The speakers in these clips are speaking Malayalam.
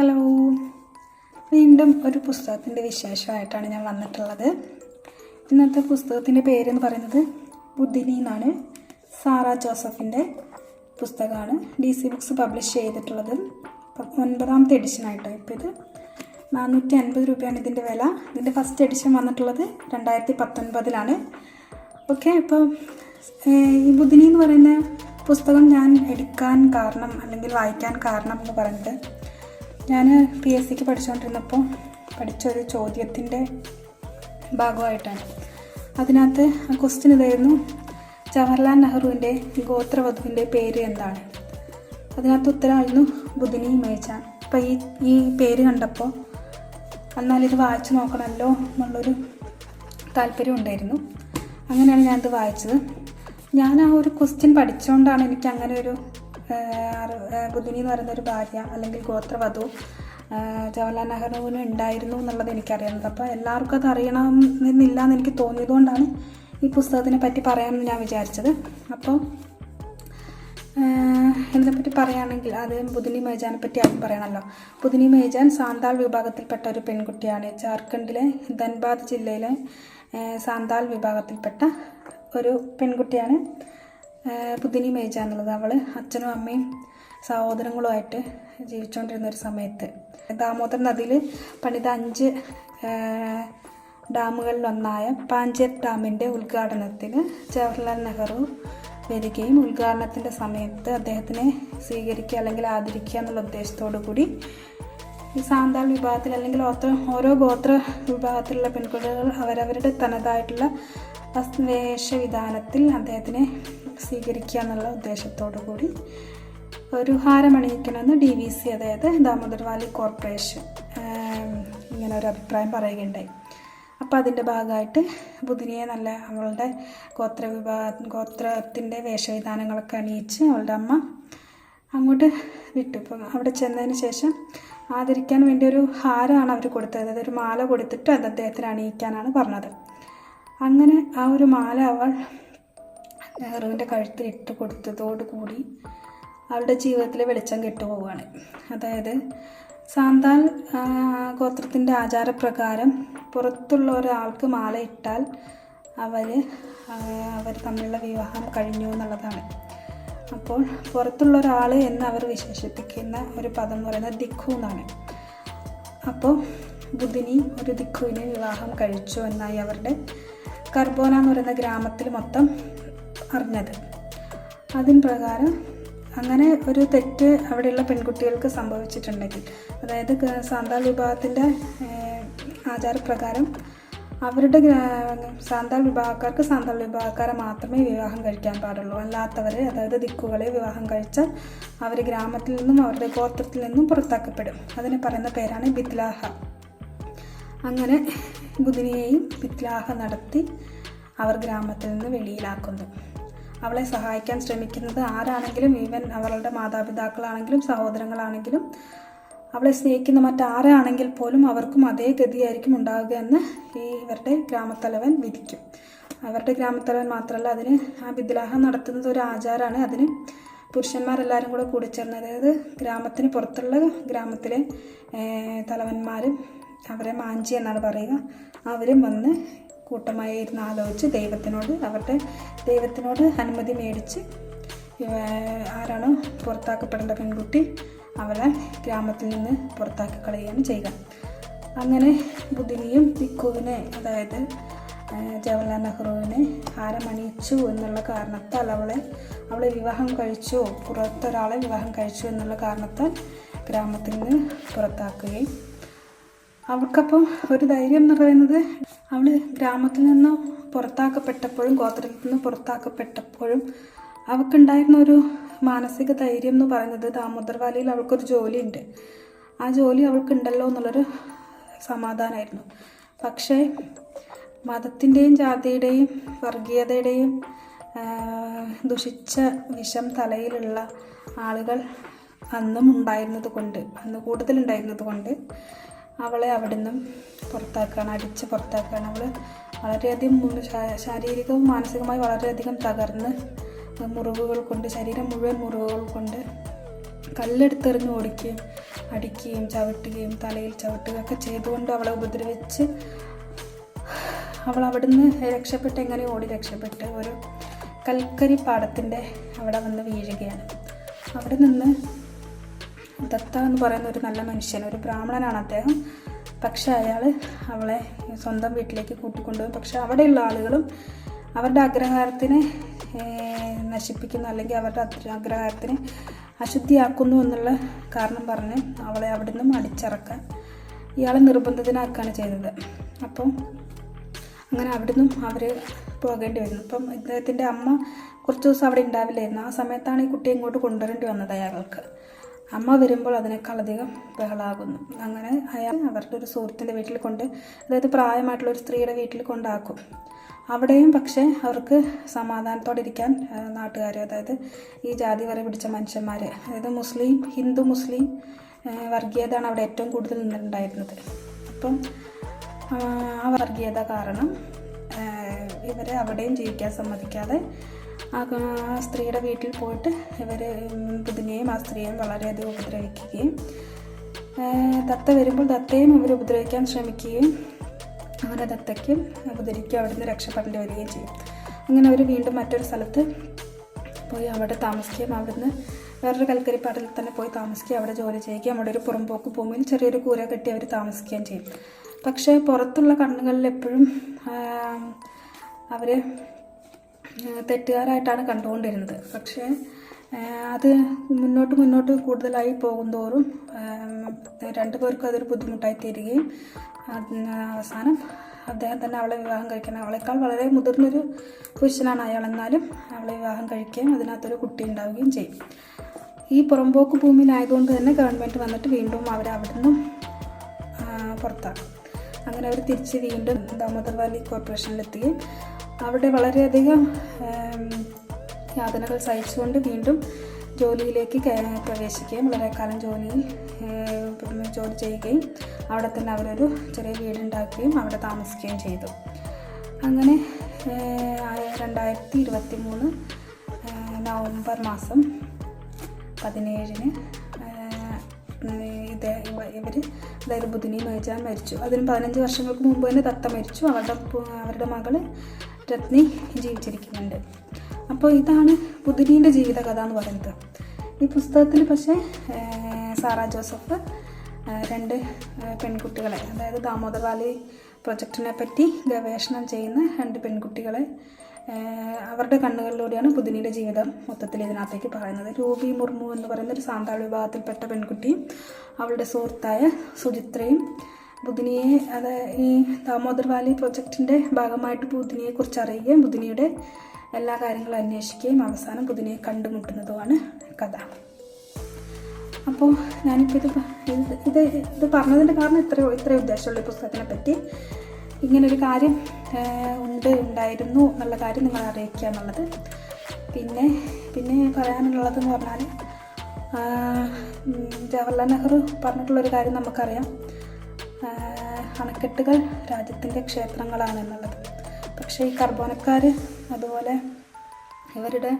ഹലോ. വീണ്ടും ഒരു പുസ്തകത്തിന്റെ വിശേഷമായിട്ടാണ് ഞാൻ വന്നിട്ടുള്ളത്. ഇന്നത്തെ പുസ്തകത്തിന്റെ പേരെന്ന് പറയുന്നത് ബുദ്ധിനി എന്നാണ്. സാറ ജോസഫിന്റെ പുസ്തകമാണ്. ഡി സി ബുക്സ് പബ്ലിഷ് ചെയ്തിട്ടുള്ളത്. ഒൻപതാമത്തെ എഡിഷനായിട്ടോ ഇപ്പോൾ ഇത്. നാനൂറ്റി അൻപത് രൂപയാണ് ഇതിന്റെ വില. ഇതിന്റെ ഫസ്റ്റ് എഡിഷൻ വന്നിട്ടുള്ളത് രണ്ടായിരത്തി പത്തൊൻപതിലാണ്. ഓക്കെ ഇപ്പോൾ ഈ ബുദ്ധിനി എന്ന് പറയുന്ന പുസ്തകം ഞാൻ എടുക്കാൻ കാരണം അല്ലെങ്കിൽ വായിക്കാൻ കാരണം എന്ന് പറയുന്നത് ഞാൻ പി എസ് സിക്ക് പഠിച്ചുകൊണ്ടിരുന്നപ്പോൾ പഠിച്ചൊരു ചോദ്യത്തിന്റെ ഭാഗമായിട്ടാണ്. അതിനകത്ത് ആ ക്വസ്റ്റ്യൻ ഇതായിരുന്നു ജവഹർലാൽ നെഹ്റുവിന്റെ ഗോത്രവധുവിന്റെ പേര് എന്താണ്? അതിനകത്ത് ഉത്തരമായിരുന്നു ബുധിനി മേച്ച അപ്പോൾ ഈ ഈ പേര് കണ്ടപ്പോൾ എന്നാലിത് വായിച്ചു നോക്കണമല്ലോ എന്നുള്ളൊരു താല്പര്യം ഉണ്ടായിരുന്നു. അങ്ങനെയാണ് ഞാനത് വായിച്ചത്. ഞാൻ ആ ഒരു ക്വസ്റ്റ്യൻ പഠിച്ചുകൊണ്ടാണ് എനിക്ക് അങ്ങനെ ഒരു ബുദ്ധിനി എന്ന് പറയുന്ന ഒരു ഭാര്യ അല്ലെങ്കിൽ ഗോത്രവധു ജവഹർലാൽ നെഹ്റുവിന് ഉണ്ടായിരുന്നു എന്നുള്ളത് എനിക്കറിയുന്നത് അപ്പോൾ എല്ലാവർക്കും അത് അറിയണം എന്നില്ല എന്ന് എനിക്ക് തോന്നിയതുകൊണ്ടാണ് ഈ പുസ്തകത്തിനെ പറ്റി പറയാമെന്ന് ഞാൻ വിചാരിച്ചത്. അപ്പോൾ ഇതിനെപ്പറ്റി പറയുകയാണെങ്കിൽ അത് ബുധിനി മേജാനെ പറ്റി ആദ്യം പറയണമല്ലോ. ബുധിനി മേജാൻ സാന്താൾ വിഭാഗത്തിൽപ്പെട്ട ഒരു പെൺകുട്ടിയാണ്. ജാർഖണ്ഡിലെ ധൻബാദ് ജില്ലയിലെ സാന്താൾ വിഭാഗത്തിൽപ്പെട്ട ഒരു പെൺകുട്ടിയാണ്. ബുധിനി മേജ എന്നുള്ളത് അവൾ അച്ഛനും അമ്മയും സഹോദരങ്ങളുമായിട്ട് ജീവിച്ചുകൊണ്ടിരുന്ന ഒരു സമയത്ത്. ദാമോദർ നദിയിൽ പണിത അഞ്ച് ഡാമുകളിലൊന്നായ പാഞ്ചേർ ഡാമിന്റെ ഉദ്ഘാടനത്തിന് ജവഹർലാൽ നെഹ്റു വരികയും ഉദ്ഘാടനത്തിന്റെ സമയത്ത് അദ്ദേഹത്തിനെ സ്വീകരിക്കുക അല്ലെങ്കിൽ ആദരിക്കുക എന്നുള്ള ഉദ്ദേശത്തോടു കൂടി ഈ സാന്താൾ വിഭാഗത്തിൽ അല്ലെങ്കിൽ ഓത്ര ഓരോ ഗോത്ര വിഭാഗത്തിലുള്ള പെൺകുട്ടികൾ അവരവരുടെ തനതായിട്ടുള്ള വേഷവിധാനത്തിൽ അദ്ദേഹത്തിനെ സ്വീകരിക്കുക എന്നുള്ള ഉദ്ദേശത്തോടു കൂടി ഒരു ഹാരമണിയിക്കണമെന്ന് ഡി വി സി അതായത് ദാമോദർ വാലി കോർപ്പറേഷൻ ഇങ്ങനെ ഒരു അഭിപ്രായം പറയുകയുണ്ടായി. അപ്പോൾ അതിന്റെ ഭാഗമായിട്ട് ബുധിനിയെ നല്ല അവളുടെ ഗോത്ര വിഭാഗ ഗോത്രത്തിന്റെ വേഷവിധാനങ്ങളൊക്കെ അണിയിച്ച് അവളുടെ അമ്മ അങ്ങോട്ട് വിട്ടു. ഇപ്പം അവിടെ ചെന്നതിന് ശേഷം ആദരിക്കാൻ വേണ്ടി ഒരു ഹാരമാണ് അവർ കൊടുത്തത്. അതായത് ഒരു മാല കൊടുത്തിട്ട് അത് അദ്ദേഹത്തിന് അണിയിക്കാനാണ് പറഞ്ഞത്. അങ്ങനെ ആ ഒരു മാല അവൾ നെഹ്റുവിന്റെ കഴുത്തിൽ ഇട്ട് കൊടുത്തതോടുകൂടി അവളുടെ ജീവിതത്തിലെ വെളിച്ചം കെട്ടുപോവുകയാണ് അതായത് സാന്താൽ ഗോത്രത്തിന്റെ ആചാരപ്രകാരം പുറത്തുള്ള ഒരാൾക്ക് മാല ഇട്ടാൽ അവർ അവർ തമ്മിലുള്ള വിവാഹം കഴിഞ്ഞു എന്നുള്ളതാണ്. അപ്പോൾ പുറത്തുള്ള ഒരാൾ എന്ന് അവർ വിശേഷിപ്പിക്കുന്ന ഒരു പദം എന്ന് പറയുന്നത് ദിഖു എന്നാണ്. അപ്പോൾ ബുധിനി ഒരു ദിഖുവിനെ വിവാഹം കഴിച്ചു എന്നായി അവരുടെ കർബോന എന്ന് പറയുന്ന ഗ്രാമത്തിൽ മൊത്തം അറിഞ്ഞത്. അതിന് പ്രകാരം അങ്ങനെ ഒരു തെറ്റ് അവിടെയുള്ള പെൺകുട്ടികൾക്ക് സംഭവിച്ചിട്ടുണ്ടെങ്കിൽ അതായത് സാന്താൾ വിഭാഗത്തിന്റെ ആചാരപ്രകാരം അവരുടെ സാന്താൾ വിഭാഗക്കാർക്ക് സാന്താൾ വിഭാഗക്കാരെ മാത്രമേ വിവാഹം കഴിക്കാൻ പാടുള്ളൂ. അല്ലാത്തവർ അതായത് ദിക്കുകളെ വിവാഹം കഴിച്ചാൽ അവർ ഗ്രാമത്തിൽ നിന്നും അവരുടെ ഗോത്രത്തിൽ നിന്നും പുറത്താക്കപ്പെടും. അതിന് പറയുന്ന പേരാണ് ബിത്ലാഹ. അങ്ങനെ ബുധിനിയെയും ബിത്ലാഹ നടത്തി അവർ ഗ്രാമത്തിൽ നിന്ന് വെളിയിലാക്കുന്നു. അവളെ സഹായിക്കാൻ ശ്രമിക്കുന്നത് ആരാണെങ്കിലും ഈവൻ അവളുടെ മാതാപിതാക്കളാണെങ്കിലും സഹോദരങ്ങളാണെങ്കിലും അവളെ സ്നേഹിക്കുന്ന മറ്റാരാണെങ്കിൽ പോലും അവർക്കും അതേ ഗതിയായിരിക്കും ഉണ്ടാവുക എന്ന് ഈ ഇവരുടെ ഗ്രാമത്തലവൻ വിധിക്കും. അവരുടെ ഗ്രാമത്തലവൻ മാത്രമല്ല അതിന് ആ വിദ്രാഹം നടത്തുന്നത് ഒരു ആചാരമാണ്. അതിന് പുരുഷന്മാരെല്ലാവരും കൂടെ കൂടിച്ചേർന്ന് അതായത് ഗ്രാമത്തിന് പുറത്തുള്ള ഗ്രാമത്തിലെ തലവന്മാരും അവരെ മാഞ്ചി എന്നാണ് പറയുക. അവരും വന്ന് കൂട്ടമായി ഇരുന്ന് ആലോചിച്ച് ദൈവത്തിനോട് അവരുടെ ദൈവത്തിനോട് അനുമതി മേടിച്ച് ആരാണ് പുറത്താക്കപ്പെടേണ്ട പെൺകുട്ടി അവരെ ഗ്രാമത്തിൽ നിന്ന് പുറത്താക്കി കളയുകയാണ് ചെയ്യുക. അങ്ങനെ ബുദ്ധിനിയും ദിക്കുവിനെ അതായത് ജവഹർലാൽ നെഹ്റുവിനെ ഹാരമണിയിച്ചു എന്നുള്ള കാരണത്താൽ അവളെ അവളെ വിവാഹം കഴിച്ചു പുറത്തൊരാളെ വിവാഹം കഴിച്ചു എന്നുള്ള കാരണത്താൽ ഗ്രാമത്തിൽ നിന്ന് പുറത്താക്കുകയും അവൾക്കപ്പം ഒരു ധൈര്യം എന്ന് പറയുന്നത് അവൾ ഗ്രാമത്തിൽ നിന്ന് പുറത്താക്കപ്പെട്ടപ്പോഴും ഗോത്രത്തിൽ നിന്ന് പുറത്താക്കപ്പെട്ടപ്പോഴും അവൾക്കുണ്ടായിരുന്ന ഒരു മാനസിക ധൈര്യം എന്ന് പറയുന്നത് ദാമോദർവാലിയിൽ അവൾക്കൊരു ജോലിയുണ്ട്. ആ ജോലി അവൾക്കുണ്ടല്ലോ എന്നുള്ളൊരു സമാധാനമായിരുന്നു. പക്ഷേ മതത്തിന്റെയും ജാതിയുടെയും വർഗീയതയുടെയും ദുഷിച്ച വിഷം തലയിലുള്ള ആളുകൾ അന്നും ഉണ്ടായിരുന്നത് കൊണ്ട് അന്ന് കൂടുതലുണ്ടായിരുന്നത് കൊണ്ട് അവളെ അവിടെ നിന്നും പുറത്താക്കുകയാണ് അടിച്ച് പുറത്താക്കുകയാണ്. അവൾ വളരെയധികം ശാരീരികവും മാനസികമായി വളരെയധികം തകർന്ന് മുറിവുകൾ കൊണ്ട് ശരീരം മുഴുവൻ മുറിവുകൾ കൊണ്ട് കല്ലെടുത്തെറിഞ്ഞ് ഓടിക്കുകയും അടിക്കുകയും ചവിട്ടുകയും തലയിൽ ചവിട്ടുകയും ഒക്കെ ചെയ്തുകൊണ്ട് അവളെ ഉപദ്രവിച്ച് അവൾ അവിടുന്ന് രക്ഷപ്പെട്ട് എങ്ങനെ ഓടി രക്ഷപ്പെട്ട് ഒരു കൽക്കരി പാടത്തിന്റെ അവിടെ വന്ന് വീഴുകയാണ്. അവിടെ നിന്ന് ദത്ത എന്ന് പറയുന്ന ഒരു നല്ല മനുഷ്യൻ ഒരു ബ്രാഹ്മണനാണ് അദ്ദേഹം. പക്ഷെ അയാൾ അവളെ സ്വന്തം വീട്ടിലേക്ക് കൂട്ടിക്കൊണ്ടുപോകും പക്ഷെ അവിടെയുള്ള ആളുകളും അവരുടെ അഗ്രഹാരത്തിനെ നശിപ്പിക്കുന്നു അല്ലെങ്കിൽ അവരുടെ അഗ്ര- അഗ്രഹാരത്തിനെ അശുദ്ധിയാക്കുന്നു എന്നുള്ള കാരണം പറഞ്ഞ് അവളെ അവിടെ നിന്നും അടിച്ചിറക്കാൻ ഇയാളെ നിർബന്ധിതനാക്കുകയാണ് ചെയ്തത്. അപ്പം അങ്ങനെ അവിടുന്ന് അവർ പോകേണ്ടി വരുന്നു അപ്പം ഇദ്ദേഹത്തിന്റെ അമ്മ കുറച്ച് ദിവസം അവിടെ ഉണ്ടാവില്ലായിരുന്നു. ആ സമയത്താണ് ഈ കുട്ടിയെ ഇങ്ങോട്ട് കൊണ്ടുവരേണ്ടി വന്നത് അയാൾക്ക്. അമ്മ വരുമ്പോൾ അതിനേക്കാളധികം ബഹളാകുന്നു. അങ്ങനെ അയാൾ അവരുടെ ഒരു സുഹൃത്തിന്റെ വീട്ടിൽ കൊണ്ട് അതായത് പ്രായമായിട്ടുള്ള ഒരു സ്ത്രീയുടെ വീട്ടിൽ കൊണ്ടാക്കും. അവിടെയും പക്ഷേ അവർക്ക് സമാധാനത്തോടെ ഇരിക്കാൻ നാട്ടുകാർ അതായത് ഈ ജാതി വരെ പിടിച്ച മനുഷ്യന്മാർ അതായത് മുസ്ലിം ഹിന്ദു മുസ്ലിം വർഗീയതയാണ് അവിടെ ഏറ്റവും കൂടുതൽ നിന്നിട്ടുണ്ടായിരുന്നത്. അപ്പം ആ വർഗീയത കാരണം ഇവരെ അവിടെയും ജീവിക്കാൻ സമ്മതിക്കാതെ ആ സ്ത്രീയുടെ വീട്ടിൽ പോയിട്ട് ഇവർ പുതിനെയും ആ സ്ത്രീയെയും വളരെയധികം ഉപദ്രവിക്കുകയും തത്ത വരുമ്പോൾ ദത്തയും ഇവർ ഉപദ്രവിക്കാൻ ശ്രമിക്കുകയും അങ്ങനെ ദത്തയ്ക്കും അവിടെ നിന്ന് രക്ഷപ്പെടേണ്ടി വരികയും ചെയ്യും. അങ്ങനെ അവർ വീണ്ടും മറ്റൊരു സ്ഥലത്ത് പോയി അവിടെ താമസിക്കുകയും അവിടുന്ന് വേറൊരു കൽക്കരിപ്പാട്ടിൽ തന്നെ പോയി താമസിക്കുകയും അവിടെ ജോലി ചെയ്യുകയും അവിടെ ഒരു പുറമ്പോക്ക് ഭൂമിയിൽ ചെറിയൊരു കൂര കെട്ടി അവർ താമസിക്കുകയും ചെയ്യും. പക്ഷേ പുറത്തുള്ള കണ്ണുകളിൽ എപ്പോഴും അവർ തെറ്റുകാരായിട്ടാണ് കണ്ടുകൊണ്ടിരുന്നത്. പക്ഷേ അത് മുന്നോട്ട് മുന്നോട്ട് കൂടുതലായി പോകുന്തോറും രണ്ടു പേർക്കും അതൊരു ബുദ്ധിമുട്ടായി തീരുകയും അവസാനം അദ്ദേഹം തന്നെ അവളെ വിവാഹം കഴിക്കണം അവളെക്കാൾ വളരെ മുതിർന്നൊരു പുരുഷനാണ് അയാൾ. എന്നാലും അവളെ വിവാഹം കഴിക്കുകയും അതിനകത്തൊരു കുട്ടി ഉണ്ടാവുകയും ചെയ്യും. ഈ പുറമ്പോക്ക് ഭൂമിയിലായതുകൊണ്ട് തന്നെ ഗവൺമെന്റ് വന്നിട്ട് വീണ്ടും അവരെ അവിടെ നിന്നും പുറത്താക്കും. അങ്ങനെ അവർ തിരിച്ച് വീണ്ടും ദാമോദർ വാലി കോർപ്പറേഷനിലെത്തുകയും അവിടെ വളരെയധികം യാതനകൾ സഹിച്ചുകൊണ്ട് വീണ്ടും ജോലിയിലേക്ക് കയ- പ്രവേശിക്കുകയും വളരെ കാലം ജോലിയിൽ ജോലി ചെയ്യുകയും അവിടെ തന്നെ അവരൊരു ചെറിയ വീടുണ്ടാക്കുകയും അവിടെ താമസിക്കുകയും ചെയ്തു. അങ്ങനെ രണ്ടായിരത്തി ഇരുപത്തി മൂന്ന് നവംബർ മാസം പതിനേഴിന് ഇത് ഇവർ അതായത് ബുധിനി മേജാൻ മരിച്ചു. അതിന് പതിനഞ്ച് വർഷങ്ങൾക്ക് മുമ്പ് തന്നെ തത്ത മരിച്ചു. അവരുടെ അവരുടെ മകൾ രത്നി ജീവിച്ചിരിക്കുന്നുണ്ട്. അപ്പോൾ ഇതാണ് പുതിരീന്റെ ജീവിതകഥ എന്ന് പറയുന്നത്. ഈ പുസ്തകത്തിൽ പക്ഷേ സാറാ ജോസഫ് രണ്ട് പെൺകുട്ടികളെ അതായത് ദാമോദർ വാലി പ്രൊജക്റ്റിനെ പറ്റി ഗവേഷണം ചെയ്യുന്ന രണ്ട് പെൺകുട്ടികളെ അവരുടെ കണ്ണുകളിലൂടെയാണ് പുതിനിയുടെ ജീവിതം മൊത്തത്തിൽ ഇതിനകത്തേക്ക് പറയുന്നത്. രൂപി മുർമു എന്ന് പറയുന്ന ഒരു സാന്താൾ വിഭാഗത്തിൽപ്പെട്ട പെൺകുട്ടിയും അവളുടെ സുഹൃത്തായ സുചിത്രയും ബുധിനിയെ അത് ഈ ദാമോദർ വാലി പ്രൊജക്റ്റിന്റെ ഭാഗമായിട്ട് ബുധിനിയെ കുറിച്ച് അറിയുകയും ബുധിനിയുടെ എല്ലാ കാര്യങ്ങളും അന്വേഷിക്കുകയും അവസാനം ബുധിനിയെ കണ്ടുമുട്ടുന്നതുമാണ് കഥ. അപ്പോൾ ഞാനിപ്പോൾ ഇത് ഇത് ഇത് പറഞ്ഞതിന്റെ കാരണം ഇത്ര ഇത്ര ഉദ്ദേശമുള്ള പുസ്തകത്തിനെ പറ്റി. ഇങ്ങനൊരു കാര്യം ഉണ്ട് ഉണ്ടായിരുന്നു എന്നുള്ള കാര്യം നിങ്ങൾ അറിയിക്കുക എന്നുള്ളത്. പിന്നെ പിന്നെ പറയാനുള്ളതെന്ന് പറഞ്ഞാൽ ജവഹർലാൽ നെഹ്റു പറഞ്ഞിട്ടുള്ളൊരു കാര്യം നമുക്കറിയാം. അണക്കെട്ടുകൾ രാജ്യത്തിന്റെ ക്ഷേത്രങ്ങളാണ് എന്നുള്ളത്. പക്ഷേ ഈ കർബോനക്കാർ അതുപോലെ ഇവരുടെ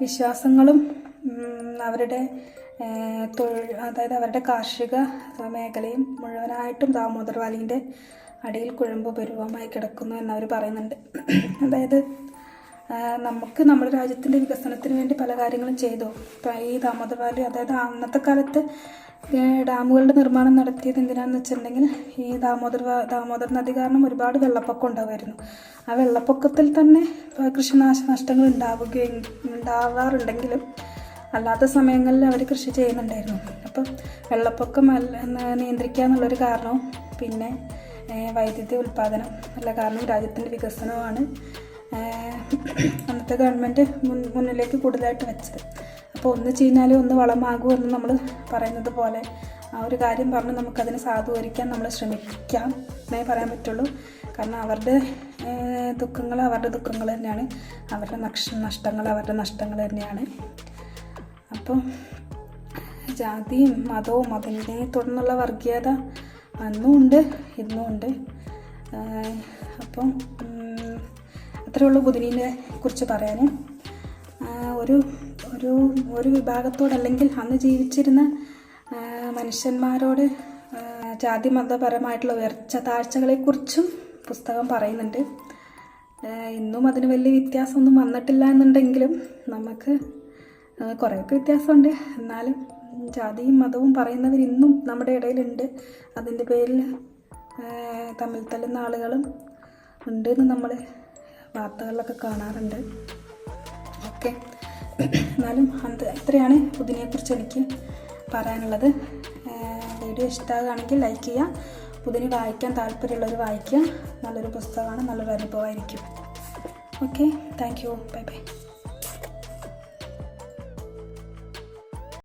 വിശ്വാസങ്ങളും അവരുടെ തൊഴിൽ അതായത് അവരുടെ കാർഷിക മേഖലയും മുഴുവനായിട്ടും ദാമോദർ വാലിന്റെ അടിയിൽ കുഴമ്പ് പരുവമായി കിടക്കുന്നു എന്നവർ പറയുന്നുണ്ട്. അതായത് നമുക്ക് നമ്മുടെ രാജ്യത്തിന്റെ വികസനത്തിന് വേണ്ടി പല കാര്യങ്ങളും ചെയ്തു. ഈ ദാമോദർ വാലി അതായത് അന്നത്തെ കാലത്ത് ഡാമുകളുടെ നിർമ്മാണം നടത്തിയത് എന്തിനാണെന്ന് വെച്ചിട്ടുണ്ടെങ്കിൽ ഈ ദാമോദർ ദാമോദർ നദി കാരണം ഒരുപാട് വെള്ളപ്പൊക്കം ഉണ്ടാകുമായിരുന്നു ആ വെള്ളപ്പൊക്കത്തിൽ തന്നെ കൃഷിനാശനഷ്ടങ്ങൾ നഷ്ടങ്ങൾ ഉണ്ടാവുകയും ഉണ്ടാവാറുണ്ടെങ്കിലും അല്ലാത്ത സമയങ്ങളിൽ അവർ കൃഷി ചെയ്യുന്നുണ്ടായിരുന്നു. അപ്പം വെള്ളപ്പൊക്കം നിയന്ത്രിക്കുക എന്നുള്ളൊരു കാരണവും പിന്നെ വൈദ്യുതി ഉൽപ്പാദനം നല്ല കാരണം രാജ്യത്തിന്റെ വികസനവുമാണ് അന്നത്തെ ഗവൺമെന്റ് മുൻ മുന്നിലേക്ക് കൂടുതലായിട്ട് വെച്ചത്. അപ്പോൾ ഒന്ന് ചീഞ്ഞാലും ഒന്ന് വളമാകൂ എന്ന് നമ്മൾ പറയുന്നത് പോലെ ആ ഒരു കാര്യം പറഞ്ഞ് നമുക്കതിനെ സാധൂകരിക്കാൻ നമ്മൾ ശ്രമിക്കാം എന്നേ പറയാൻ പറ്റുള്ളൂ. കാരണം അവരുടെ ദുഃഖങ്ങൾ അവരുടെ ദുഃഖങ്ങൾ തന്നെയാണ്. അവരുടെ നക്ഷ നഷ്ടങ്ങൾ അവരുടെ നഷ്ടങ്ങൾ തന്നെയാണ്. അപ്പോൾ ജാതിയും മതവും അതിനെ തുടർന്നുള്ള വർഗീയത അന്നും ഉണ്ട് ഇന്നും ഉണ്ട്. അപ്പം ഉള്ളൂ ബുധിനീനെ കുറിച്ച് പറയാൻ. ഒരു ഒരു ഒരു വിഭാഗത്തോട് അല്ലെങ്കിൽ അന്ന് ജീവിച്ചിരുന്ന മനുഷ്യന്മാരോട് ജാതി മതപരമായിട്ടുള്ള ഉയർച്ച താഴ്ചകളെക്കുറിച്ചും പുസ്തകം പറയുന്നുണ്ട്. ഇന്നും അതിന് വലിയ വ്യത്യാസമൊന്നും വന്നിട്ടില്ല എന്നുണ്ടെങ്കിലും നമുക്ക് കുറേയൊക്കെ വ്യത്യാസമുണ്ട്. എന്നാലും ജാതിയും മതവും പറയുന്നവർ ഇന്നും നമ്മുടെ ഇടയിലുണ്ട്. അതിന്റെ പേരിൽ തമ്മിൽ തല്ലുന്ന ആളുകളും ഉണ്ടെന്ന് നമ്മൾ വാർത്തകളിലൊക്കെ കാണാറുണ്ട്. ഓക്കെ. എന്നാലും അത് ഇത്രയാണ് പുതിനെക്കുറിച്ച് എനിക്ക് പറയാനുള്ളത്. വീഡിയോ ഇഷ്ടമാകുകയാണെങ്കിൽ ലൈക്ക് ചെയ്യുക. പുതിന് വായിക്കാൻ താല്പര്യമുള്ളവർ വായിക്കുക. നല്ലൊരു പുസ്തകമാണ് നല്ലൊരു അനുഭവമായിരിക്കും. Okay thank you bye bye